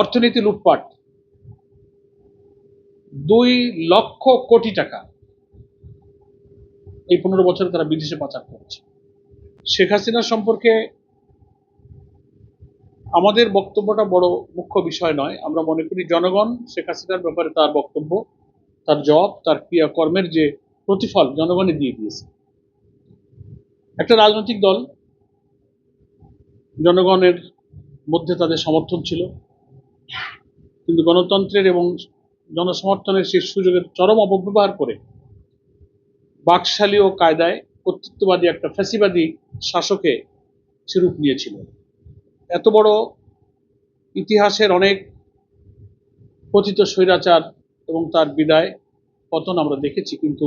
অর্থনীতি লুটপাট। দুই লক্ষ কোটি টাকা এই পনেরো বছরে তারা বিদেশে পাচার করেছে। শেখ হাসিনা সম্পর্কে আমাদের বক্তব্যটা বড় মুখ্য বিষয় নয়। আমরা মনে করি জনগণ, শেখ হাসিনার ব্যাপারে তার বক্তব্য, তার জব তার ক্রিয়াকর্মের যে প্রতিফল জনগণই দিয়ে দিয়েছে। একটা রাজনৈতিক দল জনগণের মধ্যে তাদের সমর্থন ছিল। কিন্তু গণতন্ত্রের এবং জনসমর্থনের সেই সুযোগের চরম অপব্যবহার করে বাকশালী ও কায়দায় কর্তৃত্ববাদী একটা ফ্যাসিবাদী শাসকে সে রূপ নিয়েছিল। এত বড় ইতিহাসের অনেক পতিত স্বৈরাচার এবং তার বিদায় পতন আমরা দেখেছি, কিন্তু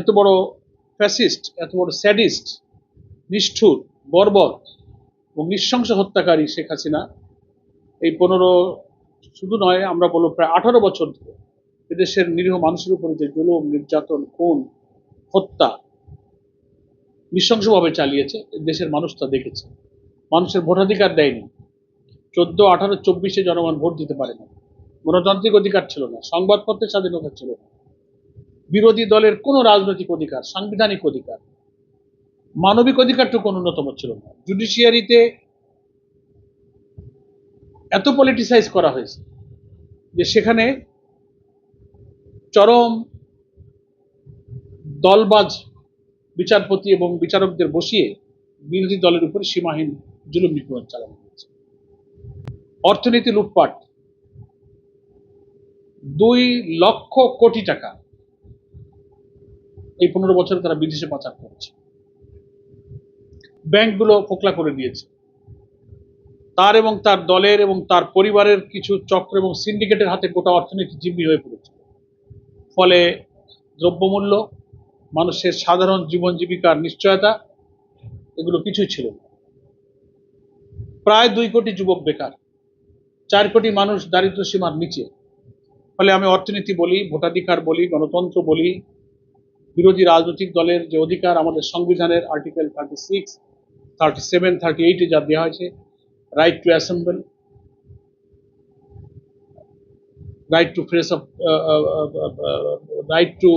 এত বড় ফ্যাসিস্ট, এত বড় স্যাডিস্ট, নিষ্ঠুর, বর্বর এবং নৃশংস হত্যাকারী শেখ হাসিনা এই পনেরো, শুধু নয়, আমরা বলব প্রায় আঠারো বছর ধরে এদেশের নিরীহ মানুষের উপরে যে জুলুম, নির্যাতন, খুন, হত্যা নৃশংসভাবে চালিয়েছে, দেশের মানুষ তা দেখেছে। মানুষের ভোটাধিকার দেয়নি। চোদ্দ আঠারো চব্বিশে জনগণ ভোট দিতে পারে না গণতান্ত্রিক অধিকার ছিল না, সংবাদপত্রের স্বাধীনতা ছিল না। বিরোধী দলের কোনো রাজনৈতিক অধিকার, সাংবিধানিক অধিকার, মানবিক অধিকারটুকু অন্যতম ছিল না। জুডিশিয়ারিতে এত পলিটিসাইজ করা হয়েছে যে সেখানে চরম দলবাজ বিচারপতি এবং বিচারকদের বসিয়ে বিরোধী দলের উপরে সীমাহীন জুলুম নিপীড়ন চালানো হয়েছে। অর্থনীতি লুটপাট, দুই লক্ষ কোটি টাকা এই পনেরো বছরে তারা বিদেশে পাচার করেছে। ব্যাংকগুলো ফোকলা করে দিয়েছে। তার এবং তার দলের এবং তার পরিবারের কিছু চক্র এবং সিন্ডিকেটের হাতে গোটা অর্থনীতি জিম্মি হয়ে পড়েছে। ফলে দ্রব্যমূল্য, মানুষের সাধারণ জীবন জীবিকার নিশ্চয়তা, এগুলো কিছুই ছিল না। প্রায় দুই কোটি যুবক বেকার, চার কোটি মানুষ দারিদ্র সীমার নিচে। ফলে আমি অর্থনীতি বলি, ভোটাধিকার বলি, গণতন্ত্র বলি, বিরোধী রাজনৈতিক দলের যে অধিকার, আমাদের সংবিধানের article thirty six thirty seven thirty এইটে যা দেওয়া হয়েছে right to assemble right to fresh of right to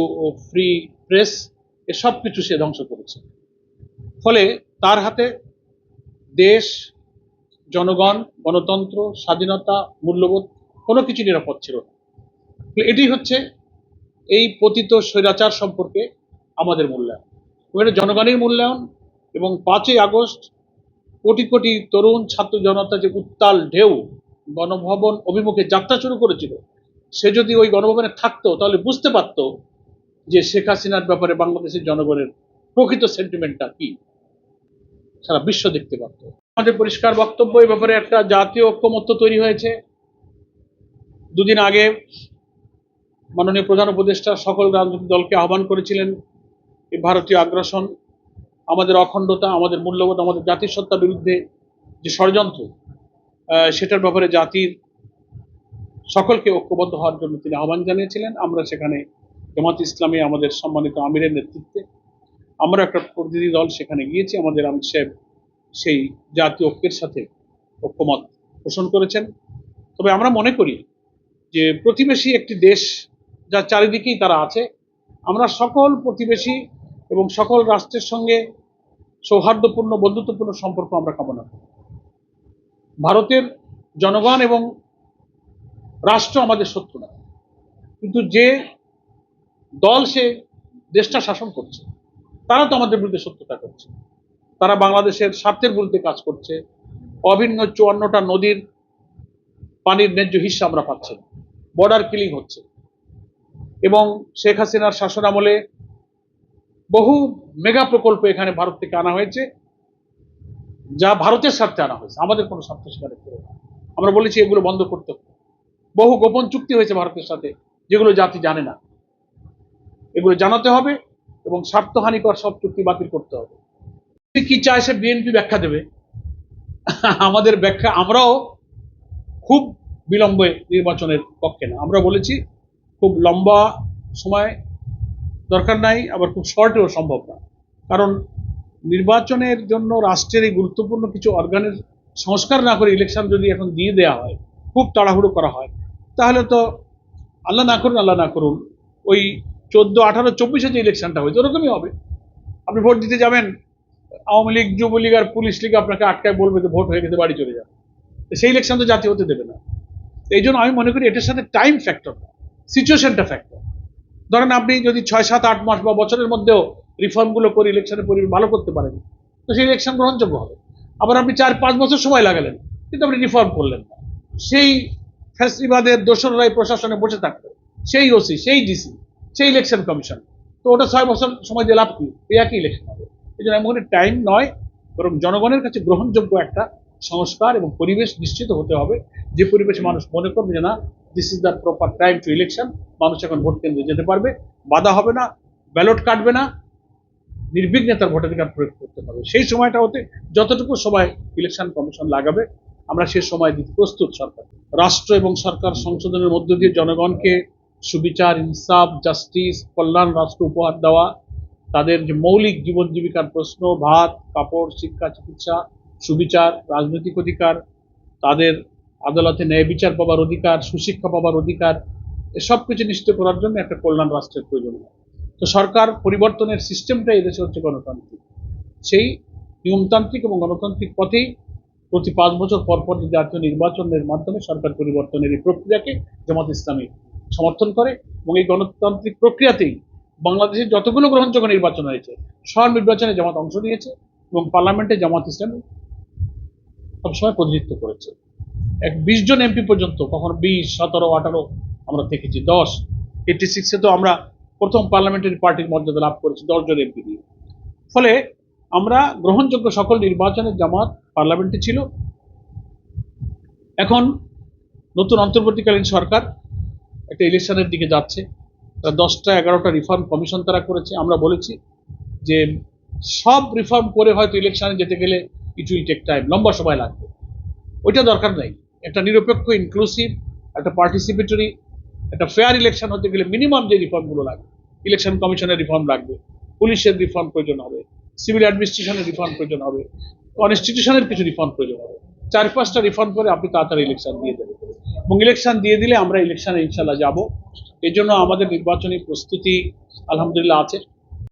free press এসব কিছু সে ধ্বংস করেছে। ফলে তার হাতে দেশ, জনগণ, গণতন্ত্র, স্বাধীনতা, মূল্যবোধ কোনো কিছু নিরাপদ ছিল না। এটি হচ্ছে এই পতিত স্বৈরাচার সম্পর্কে আমাদের মূল্যায়ন। জনগণের মূল্যায়ন এবং পাঁচই আগস্ট কোটি কোটি তরুণ ছাত্র জনতা যে উত্তাল ঢেউ, গণভবন অভিমুখে যাত্রা শুরু করেছিল, সে যদি ওই গণভবনে থাকতো, তাহলে বুঝতে পারতো যে শেখ হাসিনার ব্যাপারে বাংলাদেশের জনগণের প্রকৃত সেন্টিমেন্টটা কি। সারা বিশ্ব দেখতে পারত। আমাদের পরিষ্কার বক্তব্য, এই ব্যাপারে একটা জাতীয় ঐক্যমত্য তৈরি হয়েছে। দুদিন আগে মাননীয় প্রধান উপদেষ্টা সকল রাজনৈতিক দলকে আহ্বান করেছিলেন, এই ভারতীয় আগ্রাসন আমাদের অখণ্ডতা, আমাদের মূল্যবোধ, আমাদের জাতির সত্তার বিরুদ্ধে যে ষড়যন্ত্র সেটার ব্যাপারে জাতির সকলকে ঐক্যবদ্ধ হওয়ার জন্য তিনি আহ্বান জানিয়েছিলেন। আমরা সেখানে জামাত ইসলামী আমাদের সম্মানিত আমিরের নেতৃত্বে। আমরা একটা প্রতিনিধি দল সেখানে গিয়েছি। আমাদের আমির সাহেব সেই জাতীয় ঐক্যের সাথে ঐক্যমত পোষণ করেছেন। তবে আমরা মনে করি যে প্রতিবেশী একটি দেশ যা চারিদিকেই তারা আছে, আমরা সকল প্রতিবেশী এবং সকল রাষ্ট্রের সঙ্গে সৌহার্দ্যপূর্ণ, বন্ধুত্বপূর্ণ সম্পর্ক আমরা কামনা করি। ভারতের জনগণ এবং রাষ্ট্র আমাদের শত্রু না। কিন্তু যে দল সে দেশটা শাসন করছে, তারা তো আমাদের বিরুদ্ধে শত্রুতা করছে। তারা বাংলাদেশের স্বার্থের বিরুদ্ধে কাজ করছে। অভিন্ন চুয়ান্নটা নদীর পানির ন্যায্য হিস্সা আমরা পাচ্ছি না। বর্ডার কিলিং হচ্ছে। এবং শেখ হাসিনার শাসন আমলে বহু মেগা প্রকল্প এখানে ভারত থেকে আনা হয়েছে, যা ভারতের স্বার্থে আনা হয়েছে, আমাদের কোনো স্বার্থ সেখানে ছিল না আমরা বলেছি এগুলো বন্ধ করতে হবে। বহু গোপন চুক্তি হয়েছে ভারতের সাথে, যেগুলো জাতি জানে না। এগুলো জানাতে হবে এবং স্বার্থহানিকর সব চুক্তি বাতিল করতে হবে। কি চায় সে বিএনপি ব্যাখ্যা দেবে? আমাদের ব্যাখ্যা আমরাও খুব বিলম্বে নির্বাচনের পক্ষে না। আমরা বলেছি খুব লম্বা সময় দরকার নাই, আবার খুব শর্টেও সম্ভব না। কারণ নির্বাচনের জন্য রাষ্ট্রের এই গুরুত্বপূর্ণ কিছু অর্গানের সংস্কার না করে ইলেকশন যদি এখন দিয়ে দেওয়া হয়, খুব তাড়াহুড়ো করা হয়, তাহলে তো আল্লাহ না করুন, আল্লাহ না করুন, ওই চোদ্দ, আঠারো, চব্বিশে যে ইলেকশনটা হয়েছে, ওরকমই হবে। আপনি ভোট দিতে যাবেন, আওয়ামী লীগ, যুবলীগ আর পুলিশ লীগ আপনাকে আটকায় বলবে যে ভোট হয়ে গেছে, বাড়ি চলে যাবে সেই ইলেকশন তো জাতীয় হতে দেবে না। এই জন্য আমি মনে করি এটার সাথে টাইম ফ্যাক্টর সিচুয়েশনটা ফ্যাক্টর ধরেন আপনি যদি ছয়, সাত, আট মাস বা বছরের মধ্যেও রিফর্মগুলো করে ইলেকশনের পরিবেশ ভালো করতে পারেন, তো সেই ইলেকশন গ্রহণযোগ্য হবে। আবার আপনি চার, পাঁচ বছর সময় লাগালেন, কিন্তু আপনি রিফর্ম করলেন না। সেই ফ্যাসিবাদের দোসররাই প্রশাসনে বসে থাকতো, সেই ওসি সেই ডিসি সেই ইলেকশন কমিশন তো ওটা ছয় বছর সময় দিয়ে লাভ কি? এই একই ইলেকশন হবে। এই জন্য আমি টাইম নয়, বরং জনগণের কাছে গ্রহণযোগ্য একটা সংস্কার এবং পরিবেশ নিশ্চিত হতে হবে। যে পরিবেশে মানুষ মনে করবে যে না this is the proper time to election মানুষ এখন ভোট কেন্দ্রে যেতে পারবে। বাধা হবে না ব্যালট কাটবে না। নির্বিঘ্নে তার ভোটাধিকার প্রয়োগ করতে পারবে। সেই সময়টা হতে যতটুকু সময় ইলেকশন কমিশন লাগাবে, আমরা সে সময় দিতে প্রস্তুত সরকার। রাষ্ট্র এবং সরকার সংশোধনের মধ্য দিয়ে জনগণকে সুবিচার, ইনসাফ জাস্টিস কল্যাণ, রাষ্ট্র উপহার দেওয়া, তাদের যে মৌলিক জীবন জীবিকার প্রশ্ন, ভাত, কাপড়, শিক্ষা, চিকিৎসা, সুবিচার, রাজনৈতিক অধিকার, তাদের আদালতে ন্যায় বিচার পাবার অধিকার, সুশিক্ষা পাবার অধিকার এসব কিছু নিশ্চিত করার জন্য একটা কল্যাণ রাষ্ট্রের প্রয়োজন হয়। তো সরকার পরিবর্তনের সিস্টেমটাই এদেশে হচ্ছে গণতান্ত্রিক। সেই নিয়মতান্ত্রিক এবং গণতান্ত্রিক পথেই প্রতি পাঁচ বছর পর পর জাতীয় নির্বাচনের মাধ্যমে সরকার পরিবর্তনের এই প্রক্রিয়াকে জামাত ইসলামী সমর্থন করে এবং এই গণতান্ত্রিক প্রক্রিয়াতেই বাংলাদেশের যতগুলো গ্রহণযোগ্য নির্বাচন হয়েছে সব নির্বাচনে জামাত অংশ নিয়েছে এবং পার্লামেন্টে জামাত ইসলাম সবসময় প্রতিনিধিত্ব করেছে। এক বিশ জন এমপি পর্যন্ত, কখনো বিশ, সতেরো, আঠারো, আমরা দেখেছি, দশ। এইটি সিক্সে তো আমরা প্রথম পার্লামেন্টারি পার্টির মর্যাদা লাভ করেছি দশজন এমপি দিয়ে। ফলে আমরা গ্রহণযোগ্য সকল নির্বাচনে জামাত পার্লামেন্টে ছিল। এখন নতুন অন্তর্বর্তীকালীন সরকার একটা ইলেকশনের দিকে যাচ্ছে। তারা দশটা, এগারোটা রিফর্ম কমিশন তারা করেছে। আমরা বলেছি যে সব রিফর্ম করে হয়তো ইলেকশনে যেতে গেলে উইল টেক টাইম লম্বা সময় লাগবে। ওইটা দরকার নাই। একটা নিরপেক্ষ ইনক্লুসিভ একটা পার্টিসিপেটরি একটা ফেয়ার ইলেকশন হতে গেলে মিনিমাম যে রিফর্মগুলো লাগবে ইলেকশন কমিশনের রিফর্ম লাগবে, পুলিশের রিফর্ম প্রয়োজন হবে সিভিল অ্যাডমিনিস্ট্রেশনের রিফর্ম প্রয়োজন হবে কনস্টিটিউশনের কিছু রিফর্ম প্রয়োজন হবে। চার পাঁচটা রিফর্ম করে আপনি তাড়াতাড়ি ইলেকশন দিয়ে দেবেন। এবং ইলেকশন দিয়ে দিলে আমরা ইলেকশনে ইনশাল্লাহ যাব। এই জন্য আমাদের নির্বাচনী প্রস্তুতি আলহামদুলিল্লাহ আছে।